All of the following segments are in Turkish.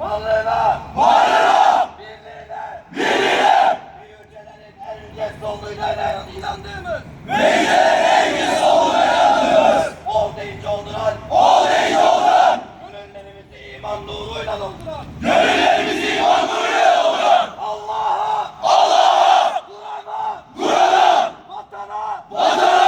varlığına, varlığına, birliğine, birliğine, ve yücelerin en yücesi olduğuna inandığımız, ve yücelerin en yücesi olduğuna inandığımız, ol deyince olduran, ol deyince olduran, gönüllerimizi iman nuruyla dolduran, gönüllerimizi iman nuruyla dolduran, Allah'a, Allah'a, Kur'an'a, Kur'an'a, vatana, vatana,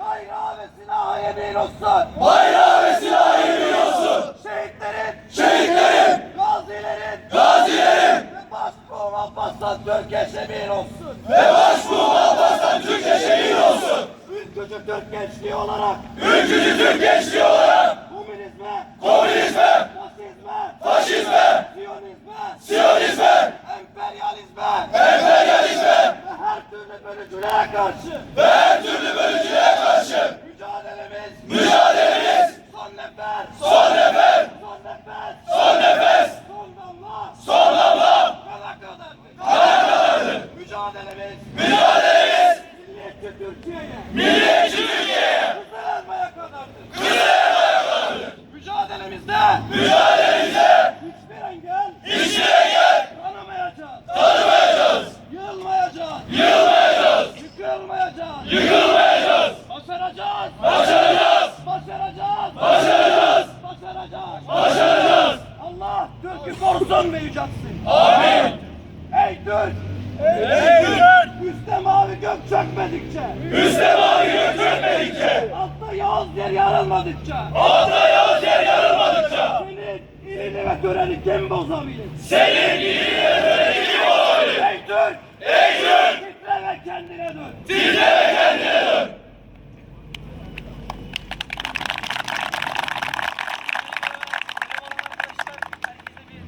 bayrağı ve silaha yemin olsun. Bayrağı ve silaha yemin olsun. Şehitlerin, şehitlerin, gazilerin, gazilerin ve başbuğum Abbas'tan Türkiye şemin olsun. Ve başbuğum Abbas'tan Türkiye şemin olsun. Ülkücü Türk gençliği olarak, ülkücü Türk gençliği olarak, komünizme, komünizme, faşizme, faşizme, siyonizme, siyonizme, emperyalizme, emperyalizme. Ve her türlü bölücülüğe karşı, ve her türlü bölücülüğe karşı Mücadelemiz, mücadelemiz! Milliyetçi Türkiye'ye, milliyetçi Türkiye'ye kızılanmaya kadardır, kızılanmaya kadardır. Mücadelemizde, mücadelemizde hiçbir engel, hiçbir engel tanımayacağız, tanımayacağız, yılmayacağız, yılmayacağız, yıkılmayacağız, yıkılmayacağız, başaracağız, başaracağız, başaracağız, başaracağız, başaracağız, başaracağız. Allah Türk'ü korusun ve yüceltsin. Amin. Ey Türk! Ey Türk! Gök çökmedikçe, Üste mavi gök çökmedikçe, altta yağız yer yarılmadıkça, altta yağız yer yarılmadıkça, senin ilini ve töreni kim bozabilir? senin ilini ve töreni kim olabilir? Ey Türk! Ey Türk! Titre ve kendine dön. Titre